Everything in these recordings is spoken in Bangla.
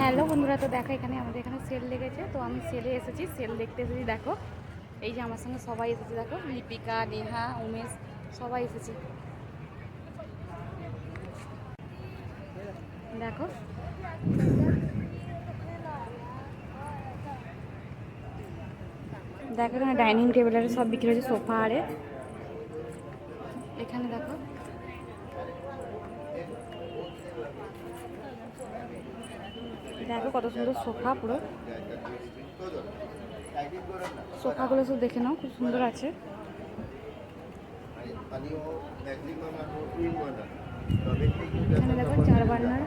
হ্যালো বন্ধুরা, তো দেখো এখানে আমাদের এখানে সেল লেগেছে। তো আমি সেলে এসেছি সেল দেখতে এসেছি, দেখো। এই যে আমার সঙ্গে সবাই এসেছে, দেখো। লিপিকা নেহা, উমেশ, সবাই এসেছে। দেখো। দেখো এখানে ডাইনিং টেবিলের সব বিক্রি হচ্ছে সোফা আরে। এখানে দেখো। দেখো কত সুন্দর সোফা পুরো। সোফাগুলো সব দেখে নাও, খুব সুন্দর আছে। এখানে দেখো চার বার্নার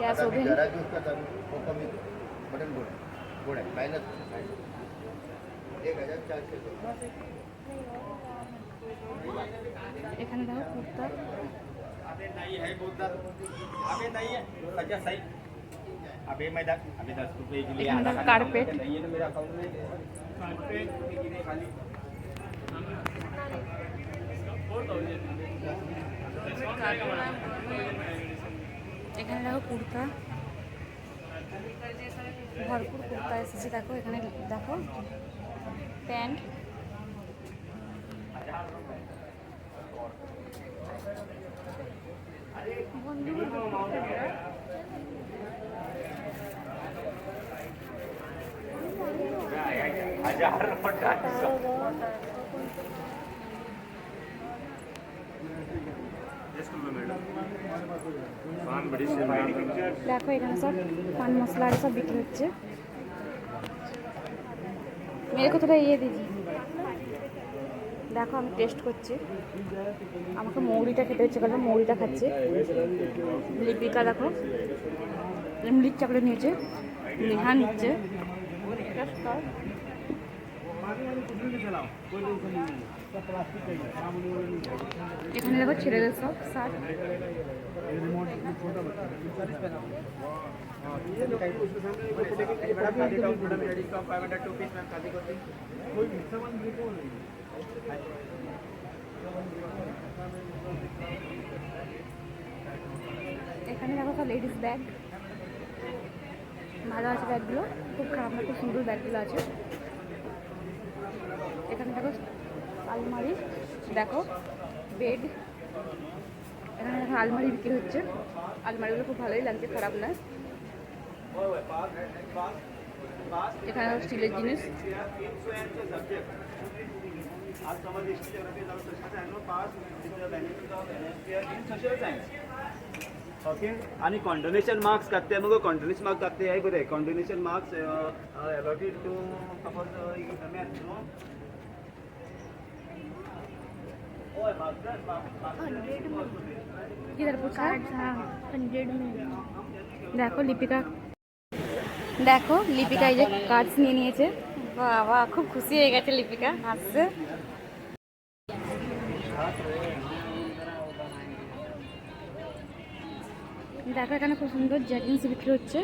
গ্যাস ওভেন। এখানে দেখো কুর্তা। अबे नहीं है बोलता अबे नहीं है अच्छा सही अबे मैं दस अबे दस रुपए के लिए एक आधा मिनट, खाना कारपेट। खाऊंगा, नहीं है तो मेरा अकाउंट में कारपेट कितने खाली এখানে দেখো কুর্তা ভরপুর কুর্তা এসেছে দেখো এখানে দেখো প্যান্ট দেখো এখানে সব পান মশলা সব বিক্রি হচ্ছে। মেরে কতটা ইয়ে দিদি দেখো, আমি টেস্ট করছি। আমাকে মৌরিটা খেতে হচ্ছে, কারণ মৌরিটা খাচ্ছে। লিপিকা দেখো ইমলির চকলেট নিয়েছে, নেহা নিচ্ছে। এখানে দেখো ছেলেদের সব শার্ট এখানে দেখো সব লেডিস ব্যাগ ভালো আছে ব্যাগগুলো খুব খারাপ না, খুব সুন্দর ব্যাগগুলো আছে। দেখো আলমারি দেখো বেড এখানে দেখো আলমারি বিক্রি হচ্ছে আলমারিগুলো খুব ভালোই লাগছে খারাপ না এখানে স্টিলের জিনিস आज समज हिस्ट्री जिओग्राफी जाऊ तशाच आहे no pass benefit of NSPR in social science okay आणि कॉन्डोनेशन मार्क्स काडटे मगो कॉन्डोनेशन मार्क्स काडटे हे बरे condonation marks allotted to suppose দেখো লিপিকা দেখো লিপিকা এই যে কাজ নিয়ে নিয়েছে বাবা খুব খুশি হয়ে গেছে লিপিকা হাসছে দেখো এখানে খুব সুন্দর জ্যাকিংস বিক্রি হচ্ছে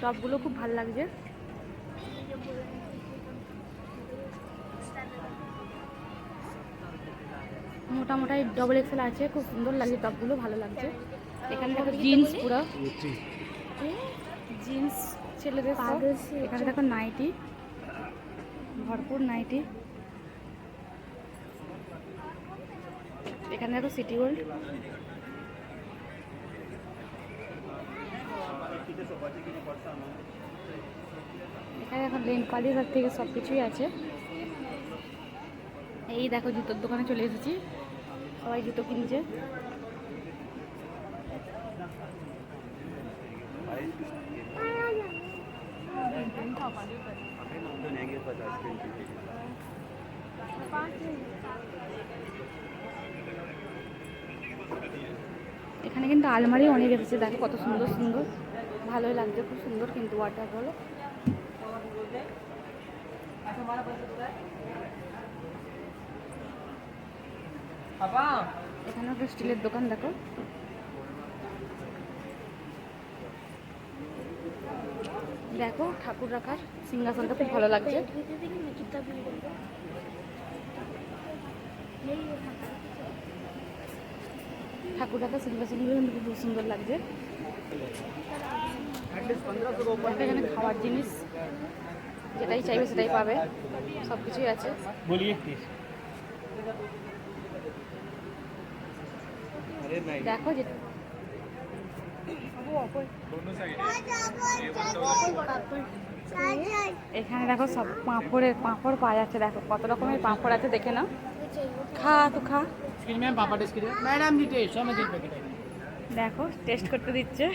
সবগুলো খুব ভালো লাগছে মোটা মোটা ডবল এক্সেল আছে খুব সুন্দর লাগছে টপগুলো ভালো লাগছে। এখানে দেখো জিন্স পুরো? জিন্স ছেলেদের এখানে দেখো নাইটি। ভরপুর নাইটি। এখানে দেখো সিটি গোল্ড এখানে দেখো লেনপালির হাত থেকে সব কিছুই আছে। এই দেখো জুতোর দোকানে চলে এসেছি। সবাই জুতো কিনছে। এখানে কিন্তু আলমারি অনেক এসেছে, দেখো কত সুন্দর সুন্দর। ভালোই লাগছে, খুব সুন্দর কিন্তু ওয়াটার বলো এখানে একটা স্টিলের দোকান, দেখো। দেখো, ঠাকুর রাখার সিংহাসনটা খুব ভালো লাগছে। ঠাকুর রাখার সিংহাসনগুলো খুব সুন্দর লাগছে। এখানে খাওয়ার জিনিস, যেটাই চাইবে সেটাই পাবে সব কিছুই আছে। বলিয়ে দেখো যে এখানে দেখো সব পাঁপড়ের পাঁপড় পাওয়া যাচ্ছে দেখো কত রকমের পাঁপড় আছে দেখে নাও। খা তো খা। দেখো টেস্ট করতে দিচ্ছে।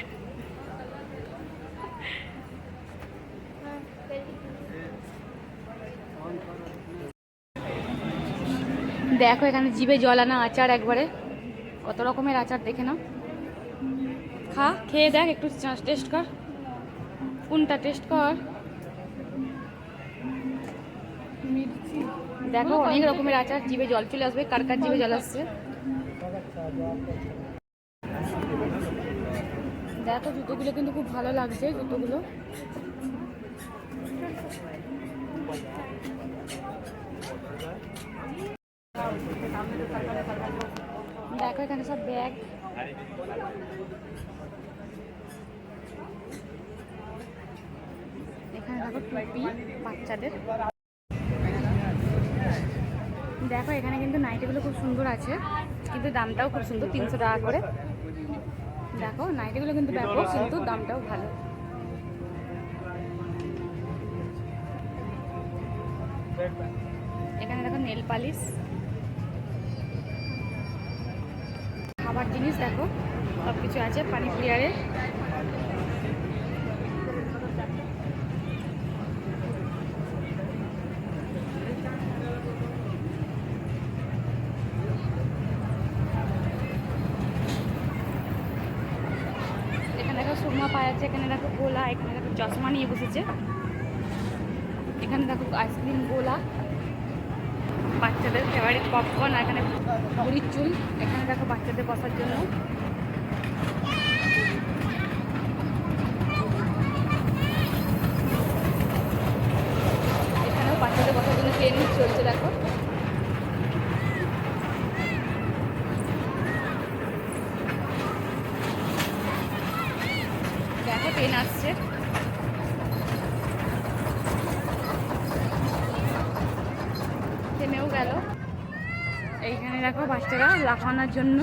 দেখো এখানে জিভে জল আনা আচার একবারে। কত রকমের আচার দেখে না খা খেয়ে দেখ একটু টেস্ট কর। কোনটা টেস্ট কর? দেখো অনেক রকমের আচার জিভে জল চলে আসবে কার কার জিভে জল আসছে? দেখো জুতোগুলো কিন্তু খুব ভালো লাগছে জুতোগুলো। দেখো, এখানে সব ব্যাগ। এখানে দেখো টুপি বাচ্চাদের। দেখো, এখানে কিন্তু নাইটিগুলো খুব সুন্দর আছে, কিন্তু দামটাও খুব সুন্দর, তিনশো টাকা করে। দেখো, নাইটিগুলো কিন্তু ব্যাপক, কিন্তু দামটাও ভালো। এখানে দেখো নেল পালিশ। জিনিস দেখো সব কিছু আছে পানি প্লেয়ারে সুরমা পাওয়া যাচ্ছে এখানে দেখো গোলা, এখানে দেখো চশমা নিয়ে বসেছে। এখানে দেখো আইসক্রিম গোলা। বাচ্চাদের ফেভারিট পপকর্ন এখানে বুড়ির চুল। এখানে দেখো বাচ্চাদের বসার জন্য। এখানেও বাচ্চাদের বসার জন্য ট্রেন চলছে, দেখো ট্রেন আসছে থেমেও গেল এইখানে দেখো বাচ্চারা লাফানোর জন্য।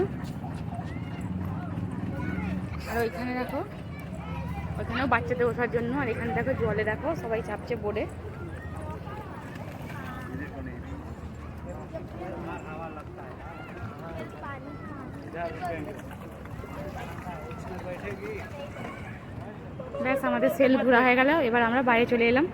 আর ওইখানে দেখো ওইখানেও বাচ্চাদের ওঠার জন্য। আর এখানে দেখো জলে দেখো সবাই চাপছে বোর্ডে। ব্যাস, আমাদের সেল ঘোরা হয়ে গেল। এবার আমরা বাইরে চলে এলাম।